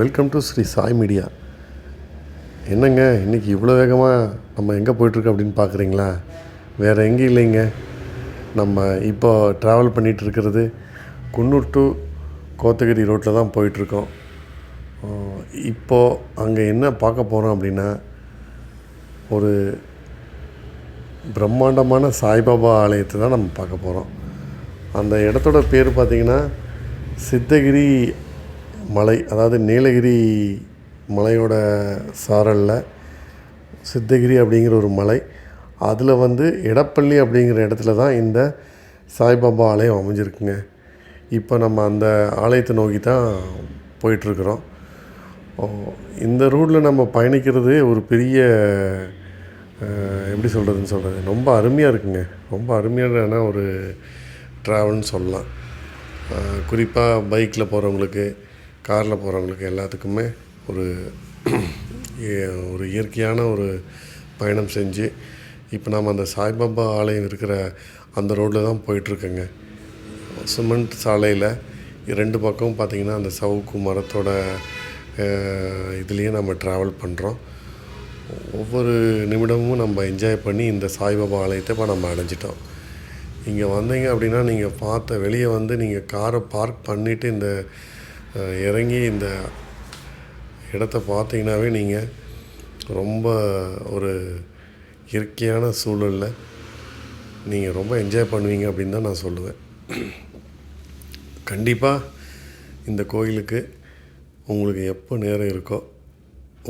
Welcome to Sri Sai media என்னங்க இன்றைக்கி இவ்வளோ வேகமாக நம்ம எங்கே போயிட்டுருக்கோம் அப்படின்னு பார்க்குறீங்களா வேறு எங்கேயும் இல்லைங்க. நம்ம இப்போ ட்ராவல் பண்ணிகிட்டு இருக்கிறது குன்னூர் டு கோத்தகிரி ரோட்டில் தான் போயிட்டுருக்கோம். இப்போது அங்கே என்ன பார்க்க போகிறோம் அப்படின்னா ஒரு பிரம்மாண்டமான சாய்பாபா ஆலயத்தை தான் நம்ம பார்க்க போகிறோம் அந்த இடத்தோட பேர் பார்த்திங்கன்னா சித்தகிரி மலை அதாவது நீலகிரி மலையோட சாரலில் சித்தகிரி அப்படிங்கிற ஒரு மலை. அதில் வந்து எடப்பள்ளி அப்படிங்கிற இடத்துல தான் இந்த சாய்பாபா ஆலயம் அமைஞ்சிருக்குங்க. இப்போ நம்ம அந்த ஆலயத்தை நோக்கி தான் போயிட்டுருக்குறோம். இந்த ரூட்டில் நம்ம பயணிக்கிறது ஒரு பெரிய எப்படி சொல்கிறதுன்னு சொல்கிறது ரொம்ப அருமையாக இருக்குங்க. ரொம்ப அருமையான ஒரு ட்ராவல்னு சொல்லலாம். குறிப்பாக பைக்கில் போகிறவங்களுக்கு காரில் போகிறவங்களுக்கு எல்லாத்துக்குமே ஒரு ஒரு இயற்கையான ஒரு பயணம் செஞ்சு இப்போ நாம் அந்த சாய்பாபா ஆலயம் இருக்கிற அந்த ரோட்டில் தான் போயிட்டுருக்கேங்க. சிமெண்ட் சாலையில் ரெண்டு பக்கமும் பார்த்திங்கன்னா அந்த சவுக்கு மரத்தோட இதுலேயே நம்ம ட்ராவல் பண்ணுறோம் ஒவ்வொரு நிமிடமும் நம்ம என்ஜாய் பண்ணி இந்த சாய்பாபா ஆலயத்தை இப்போ நம்ம அடைஞ்சிட்டோம். இங்கே வந்தீங்க அப்படின்னா நீங்கள் பார்த்த வெளியே வந்து நீங்கள் காரை பார்க் பண்ணிவிட்டு இந்த இறங்கி இந்த இடத்த பார்த்தீங்கன்னாவே நீங்கள் ரொம்ப ஒரு இயற்கையான சூழலில் நீங்கள் ரொம்ப என்ஜாய் பண்ணுவீங்க அப்படின்னு தான் நான் சொல்லுவேன். கண்டிப்பாக இந்த கோயிலுக்கு உங்களுக்கு எப்போ நேரம் இருக்கோ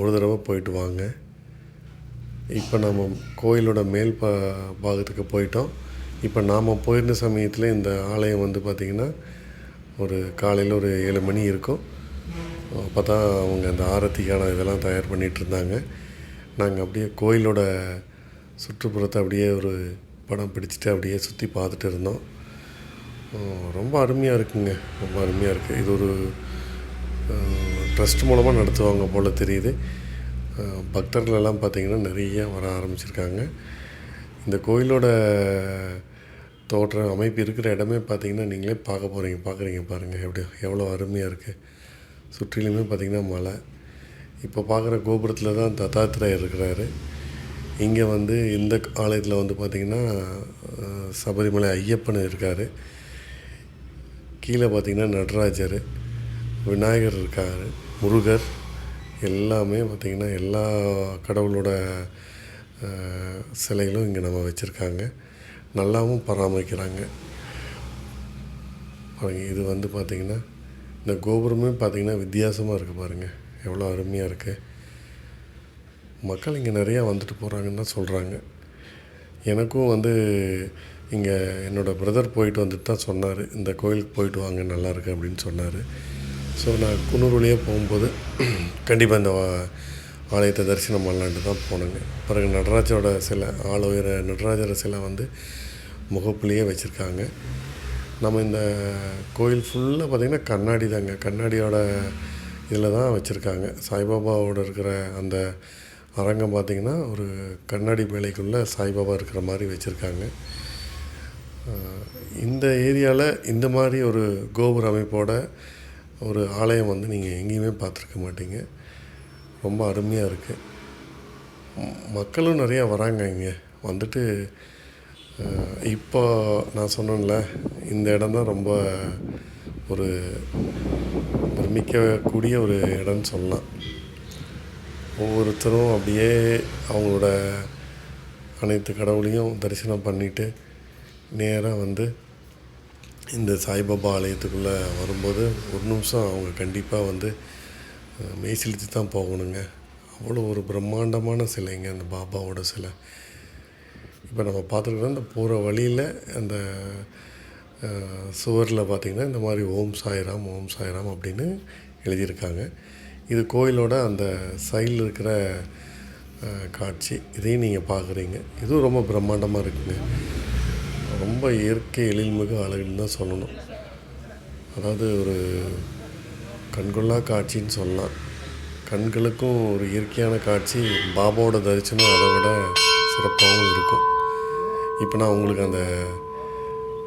ஒரு தடவை போயிட்டு வாங்க. இப்போ நம்ம கோயிலோட மேல் பா பாகத்துக்கு போயிட்டோம். இப்போ நாம் போயிருந்த சமயத்தில் இந்த ஆலயம் வந்து பார்த்திங்கன்னா ஒரு காலையில் ஒரு ஏழு மணி இருக்கும். அப்போ தான் அவங்க அந்த ஆரத்திக்கான இதெல்லாம் தயார் பண்ணிகிட்டு இருந்தாங்க. நாங்கள் அப்படியே கோயிலோட சுற்றுப்புறத்தை அப்படியே ஒரு படம் பிடிச்சிட்டு அப்படியே சுற்றி பார்த்துட்டு இருந்தோம். ரொம்ப அருமையாக இருக்குங்க. ரொம்ப அருமையாக இருக்குது இது ஒரு ட்ரஸ்ட் மூலமாக நடத்துவாங்க போல் தெரியுது. பக்தர்களெல்லாம் பார்த்திங்கன்னா நிறைய வர ஆரம்பிச்சிருக்காங்க. இந்த கோயிலோட தோற்ற அமைப்பு இருக்கிற இடமே பார்த்திங்கன்னா நீங்களே பார்க்க போகிறீங்க பார்க்குறீங்க பாருங்கள் எப்படி எவ்வளோ அருமையாக இருக்குது சுற்றிலுமே பார்த்திங்கன்னா மலை. இப்போ பார்க்குற கோபுரத்தில் தான் தத்தாத்திரேயர் இருக்கிறாரு. இங்கே வந்து இந்த ஆலயத்தில் வந்து பார்த்திங்கன்னா சபரிமலை ஐயப்பன் இருக்கார். கீழே பார்த்திங்கன்னா நடராஜர் விநாயகர் இருக்கார் முருகர். எல்லாமே பார்த்திங்கன்னா எல்லா கடவுளோட சிலைகளும் இங்கே நம்ம வச்சுருக்காங்க. நல்லாவும் பராமரிக்கிறாங்க. பாருங்கள் இது வந்து பார்த்திங்கன்னா இந்த கோபுரமே பார்த்திங்கன்னா வித்தியாசமாக இருக்குது பாருங்கள் எவ்வளோ அருமையாக இருக்குது மக்கள் இங்கே நிறையா வந்துட்டு போகிறாங்கன்னு தான் சொல்கிறாங்க எனக்கும் வந்து இங்கே என்னோடய பிரதர் போயிட்டு வந்துட்டு தான் சொன்னார். இந்த கோயிலுக்கு போயிட்டு வாங்க நல்லாயிருக்கு அப்படின்னு சொன்னார். ஸோ நான் குன்னூர் வழியாக போகும்போது கண்டிப்பாக இந்த வா- ஆலயத்தை தரிசனம் பண்ணலான்ட்டு தான் போனேங்க. பிறகு நடராஜரோட சிலை ஆள் உயர நடராஜர சிலை வந்து முகப்புலேயே வச்சுருக்காங்க. நம்ம இந்த கோயில் ஃபுல்லாக பார்த்திங்கன்னா கண்ணாடி தாங்க. கண்ணாடியோட இதில் தான் வச்சுருக்காங்க. சாய்பாபாவோட இருக்கிற அந்த அரங்கம் பார்த்திங்கன்னா ஒரு கண்ணாடி மேலைக்குள்ளே சாய்பாபா இருக்கிற மாதிரி வச்சுருக்காங்க. இந்த ஏரியாவில் இந்த மாதிரி ஒரு கோபுர அமைப்போட ஒரு ஆலயம் வந்து நீங்கள் எங்கேயுமே பார்த்துருக்க மாட்டீங்க. ரொம்ப அருமையாக இருக்குது மக்களும் நிறையா வராங்க இங்கே. வந்துட்டு இப்போ நான் சொன்னேன்ல இந்த இடம் தான் ரொம்ப ஒரு பிரமிக்கக்கூடிய ஒரு இடம்னு சொல்லலாம். ஒவ்வொருத்தரும் அப்படியே அவங்களோட அனைத்து கடவுளையும் தரிசனம் பண்ணிட்டு நேராக வந்து இந்த சாய்பாபா ஆலயத்துக்குள்ளே வரும்போது ஒரு நிமிஷம் அவங்க கண்டிப்பாக வந்து மெய்சிலித்து தான் போகணுங்க. அவ்வளோ ஒரு பிரம்மாண்டமான சிலைங்க அந்த பாபாவோட சிலை. இப்போ நம்ம பார்த்துருக்குறோம் இந்த போகிற வழியில் அந்த சுவரில் பார்த்திங்கன்னா இந்த மாதிரி ஓம் சாய்ராம் ஓம் சாய்ராம் அப்படின்னு எழுதியிருக்காங்க. இது கோயிலோட அந்த சைடில் இருக்கிற காட்சி. இதையும் நீங்கள் பார்க்குறீங்க. இதுவும் ரொம்ப பிரம்மாண்டமாக இருக்குங்க. ரொம்ப இயற்கை எழில்மிகு அழகுன்னு தான் சொல்லணும். அதாவது ஒரு கண்கொள்ளா காட்சின்னு சொல்லலாம். கண்களுக்கும் ஒரு இயற்கையான காட்சி. பாபாவோட தரிசனம் அதை விட சிறப்பாகவும் இருக்கும். இப்போ நான் உங்களுக்கு அந்த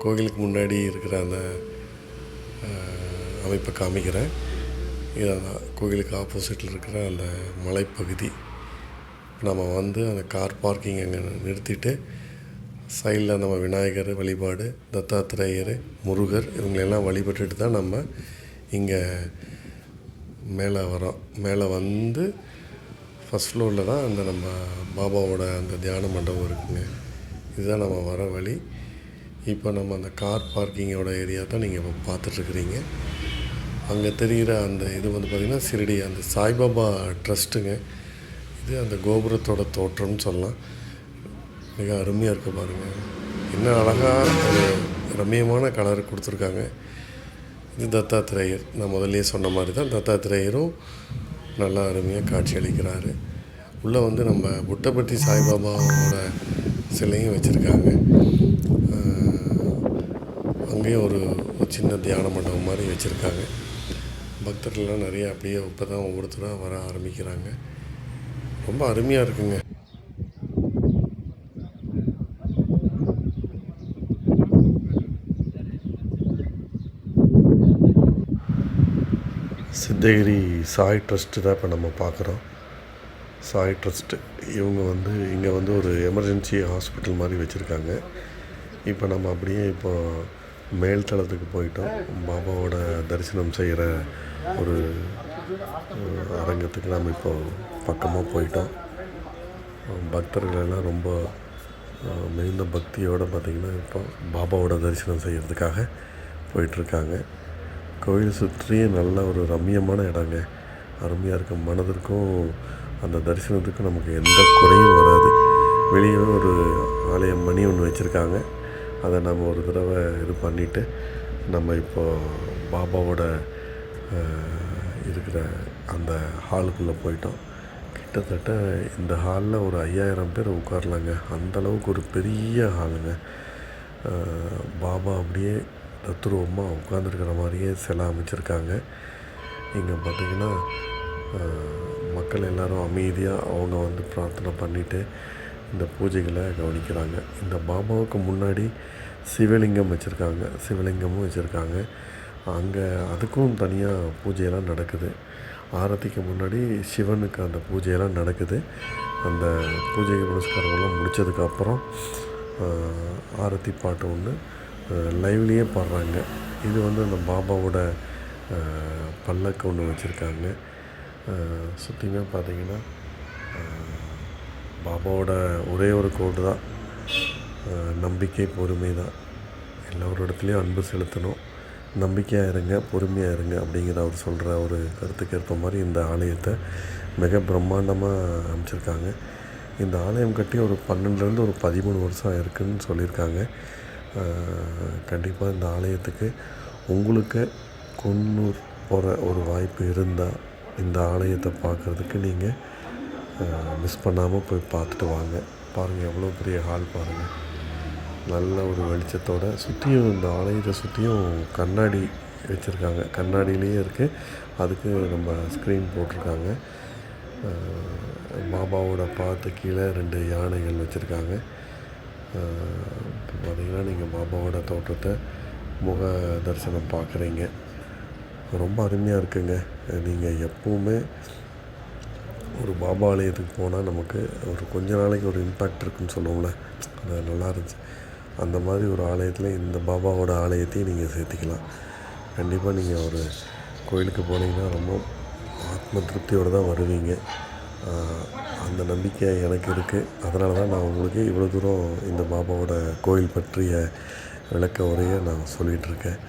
கோயிலுக்கு முன்னாடி இருக்கிற அந்த அமைப்பை காமிக்கிறேன். இதான் கோயிலுக்கு ஆப்போசிட்டில் இருக்கிற அந்த மலைப்பகுதி. நம்ம வந்து அந்த கார் பார்க்கிங் அங்கே நிறுத்திட்டு சைடில் நம்ம விநாயகர் வழிபாடு தத்தாத்திரேயர் முருகர் இவங்களெல்லாம் வழிபட்டுட்டு தான் நம்ம இங்கே மேலே வரோம். மேலே வந்து ஃபஸ்ட் ஃப்ளோரில் தான் அந்த நம்ம பாபாவோட அந்த தியான மண்டபம் இருக்குங்க. இதுதான் நம்ம வர வழி. இப்போ நம்ம அந்த கார் பார்க்கிங்கோட ஏரியா தான் நீங்கள் இப்போ பார்த்துட்ருக்குறீங்க. அங்கே தெரிகிற அந்த இது வந்து பார்த்திங்கன்னா சிறடி அந்த சாய்பாபா ட்ரஸ்ட்டுங்க. இது அந்த கோபுரத்தோட தோற்றம்னு சொல்லலாம். மிக அருமையாக இருக்கு பாருங்கள் என்ன அழகாக ஒரு ரம்மியமான கலர் கொடுத்துருக்காங்க. இது தத்தாத்திரேயர். நான் முதல்லயே சொன்ன மாதிரி தான் தத்தாத்திரேயரும் நல்லா அருமையாக காட்சி அளிக்கிறாரு. உள்ளே வந்து நம்ம புட்டபட்டி சாய்பாபாவோட சிலையும் வச்சுருக்காங்க. அங்கேயும் ஒரு ஒரு சின்ன தியான மண்டபம் மாதிரி வச்சுருக்காங்க. பக்தர்கள்லாம் நிறையா அப்படியே இப்போ தான் ஒவ்வொருத்தராக வர ஆரம்பிக்கிறாங்க. ரொம்ப அருமையாக இருக்குங்க. சித்தகிரி சாய் ட்ரஸ்ட்டு தான் இப்போ நம்ம பார்க்குறோம் சாய் ட்ரஸ்ட்டு இவங்க வந்து இங்கே வந்து ஒரு எமர்ஜென்சி ஹாஸ்பிட்டல் மாதிரி வச்சுருக்காங்க. இப்போ நம்ம அப்படியே இப்போ மேல்தளத்துக்கு போயிட்டோம். பாபாவோட தரிசனம் செய்கிற ஒரு அரங்கத்துக்கு நம்ம இப்போ பக்கமாக போயிட்டோம். பக்தர்கள் எல்லாம் ரொம்ப மிகுந்த பக்தியோடு பார்த்திங்கன்னா இப்போ பாபாவோட தரிசனம் செய்கிறதுக்காக போயிட்டுருக்காங்க. கோயில் சுற்றியும் நல்ல ஒரு ரம்மியமான இடங்க. அருமையாக இருக்கும். மனதிற்கும் அந்த தரிசனத்துக்கு நமக்கு எந்த குறையும் வராது. வெளியே ஒரு ஆலயம் மணி ஒன்று வச்சுருக்காங்க. அதை நம்ம ஒரு தடவை இது பண்ணிவிட்டு நம்ம இப்போ பாபாவோட இருக்கிற அந்த ஹாலுக்குள்ளே போயிட்டோம். கிட்டத்தட்ட இந்த ஹாலில் ஒரு ஐயாயிரம் பேர் உட்காரலாங்க. அந்தளவுக்கு ஒரு பெரிய ஹாலுங்க. பாபா அப்படியே தத்துருவமாக உட்காந்துருக்கிற மாதிரியே சிலை அமைச்சிருக்காங்க. இங்கே பார்த்திங்கன்னா மக்கள் எல்லாரும் அமைதியாக அவங்க வந்து பிரார்த்தனை பண்ணிவிட்டு இந்த பூஜைகளை கவனிக்கிறாங்க. இந்த பாபாவுக்கு முன்னாடி சிவலிங்கம் வச்சுருக்காங்க. சிவலிங்கமும் வச்சுருக்காங்க. அங்கே அதுக்கும் தனியாக பூஜையெல்லாம் நடக்குது. ஆரத்திக்கு முன்னாடி சிவனுக்கு அந்த பூஜையெல்லாம் நடக்குது. அந்த பூஜை புனஸ்காரங்கள்லாம் முடித்ததுக்கப்புறம் ஆரத்தி பாட்டு ஒன்று லைவ்லேயே பாடுறாங்க. இது வந்து அந்த பாபாவோட பல்லக்கு ஒன்று வச்சுருக்காங்க. சுற்றியுமே பார்த்தீங்கன்னா பாபாவோட ஒரே ஒரு கோடு தான். நம்பிக்கை பொறுமை தான். எல்லோரிடத்துலையும் அன்பு செலுத்தணும். நம்பிக்கையாக இருங்க பொறுமையாக இருங்க அப்படிங்கிற அவர் சொல்கிற ஒரு கருத்துக்கு ஏற்ப மாதிரி இந்த ஆலயத்தை மிக பிரம்மாண்டமாக அமைச்சிருக்காங்க. இந்த ஆலயம் கட்டி ஒரு பன்னெண்டுலேருந்து ஒரு பதிமூணு வருஷம் இருக்குதுன்னு சொல்லியிருக்காங்க. கண்டிப்பாக இந்த ஆலயத்துக்கு உங்களுக்கு குன்னூர் போகிற ஒரு வாய்ப்பு இருந்தால் இந்த ஆலயத்தை பார்க்குறதுக்கு நீங்கள் மிஸ் பண்ணாமல் போய் பார்த்துட்டு வாங்க. பாருங்கள் எவ்வளோ பெரிய ஹால் பாருங்கள் நல்ல ஒரு வெளிச்சத்தோடு சுற்றியும் இந்த ஆலயத்தை சுற்றியும் கண்ணாடி வச்சுருக்காங்க. கண்ணாடியிலேயே இருக்குது அதுக்கு நம்ம ஸ்க்ரீன் போட்டிருக்காங்க. பாபாவோட பார்த்து கீழே ரெண்டு யானைகள் வச்சுருக்காங்க. இப்போ பார்த்தீங்கன்னா நீங்கள் பாபாவோட தோற்றத்தை முக தரிசனம் பார்க்குறீங்க. ரொம்ப அருமையாக இருக்குங்க. நீங்கள் எப்போவுமே ஒரு பாபா ஆலயத்துக்கு போனால் நமக்கு ஒரு கொஞ்ச நாளைக்கு ஒரு இம்பேக்ட் இருக்குன்னு சொல்லுவோம்ல. அது நல்லா இருந்துச்சு. அந்த மாதிரி ஒரு ஆலயத்தில் இந்த பாபாவோட ஆலயத்தையும் நீங்கள் சேர்த்திக்கலாம். கண்டிப்பாக நீங்கள் ஒரு கோயிலுக்கு போனீங்கன்னா ரொம்ப ஆத்ம திருப்தியோடு தான் வருவீங்க. அந்த நம்பிக்கை எனக்கு இருக்குது அதனால தான் நான் உங்களுக்கு இவ்வளோ தூரம் இந்த பாபாவோட கோயில் பற்றிய விளக்க உரையை நான் சொல்லிகிட்ருக்கேன்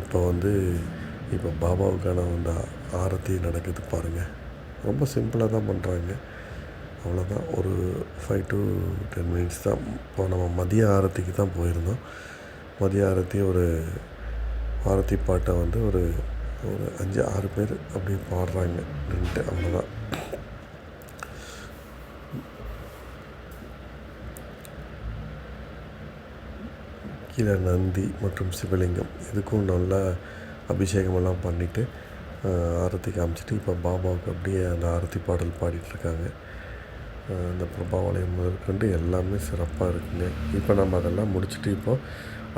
இப்போ வந்து இப்போ பாபாவுக்கான அந்த ஆரத்தி நடக்குது பாருங்கள் ரொம்ப சிம்பிளாக தான் பண்ணுறாங்க அவ்வளோதான் ஒரு ஃபைவ் டு டென் மினிட்ஸ் தான் இப்போ நம்ம மதிய ஆரத்திக்கு தான் போயிருந்தோம். மதிய ஆரத்தி ஒரு ஆரத்தி பாட்டை வந்து ஒரு ஒரு அஞ்சு ஆறு பேர் அப்படி பாடுறாங்க. நின்றுட்டு அவ்வளோதான் கீழே நந்தி மற்றும் சிவலிங்கம் இதுக்கும் நல்லா அபிஷேகமெல்லாம் பண்ணிவிட்டு ஆரத்தி காமிச்சிட்டு இப்போ பாபாவுக்கு அப்படியே அந்த ஆரத்தி பாடல் பாடிட்டுருக்காங்க. அந்த பிரபாவலயம் முதற்கொண்டு எல்லாமே சிறப்பாக இருக்குங்க. இப்போ நம்ம அதெல்லாம் முடிச்சுட்டு இப்போ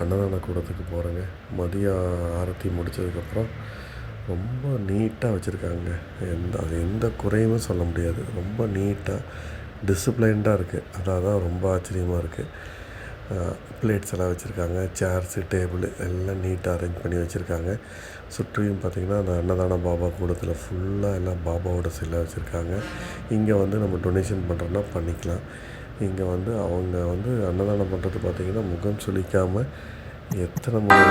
அன்னதான கூடத்துக்கு போகிறோங்க மதியம் ஆரத்தி முடித்ததுக்கப்புறம் ரொம்ப நீட்டாக வச்சுருக்காங்க. எந்த அது எந்த குறையுமே சொல்ல முடியாது. ரொம்ப நீட்டாக டிசிப்ளைன்டாக இருக்குது அதான் ரொம்ப ஆச்சரியமாக இருக்குது பிளேட்ஸ் எல்லாம் வச்சுருக்காங்க சேர்ஸு டேபிள் எல்லாம் நீட்டாக அரேஞ்ச் பண்ணி வச்சுருக்காங்க. சுற்றியும் பார்த்திங்கன்னா அந்த அன்னதான பாபா கூடத்தில் ஃபுல்லாக எல்லாம் பாபாவோட சிலை வச்சுருக்காங்க. இங்கே வந்து நம்ம டொனேஷன் பண்ணுறோன்னா பண்ணிக்கலாம். இங்கே வந்து அவங்க வந்து அன்னதானம் பண்ணுறது பார்த்திங்கன்னா முகம் சுளிக்காமல் எத்தனை முறை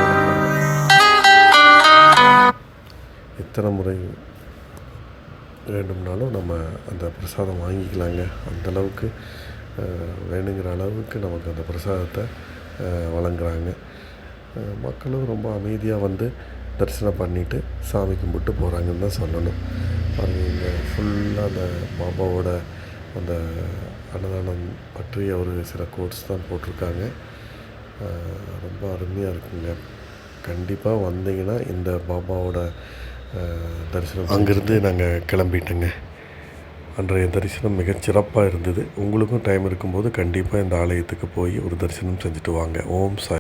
எத்தனை முறை வேண்டும்னாலும் நம்ம அந்த பிரசாதம் வாங்கிக்கலாங்க. அந்தளவுக்கு வேணுங்கிற அளவுக்கு நமக்கு அந்த பிரசாதத்தை வழங்குகிறாங்க வழங்குறாங்க. மக்களும் ரொம்ப அமைதியாக வந்து தரிசனம் பண்ணிவிட்டு சாமி கும்பிட்டு போகிறாங்கன்னு தான் சொல்லணும். பாருங்கள் இங்கே ஃபுல்லாக அந்த பாபாவோட அந்த அன்னதானம் பற்றிய ஒரு சில கோட்ஸ் தான் போட்டிருக்காங்க. ரொம்ப அருமையாக இருக்குங்க. கண்டிப்பாக வந்தீங்கன்னா இந்த பாபாவோட தரிசனம் அங்கேருந்து நாங்கள் கிளம்பிட்டோங்க. அன்றைய தரிசனம் மிகச்சிறப்பாக இருந்தது. உங்களுக்கும் டைம் இருக்கும்போது கண்டிப்பாக இந்த ஆலயத்துக்கு போய் ஒரு தரிசனம் செஞ்சுட்டு வாங்க. ஓம் சாய்.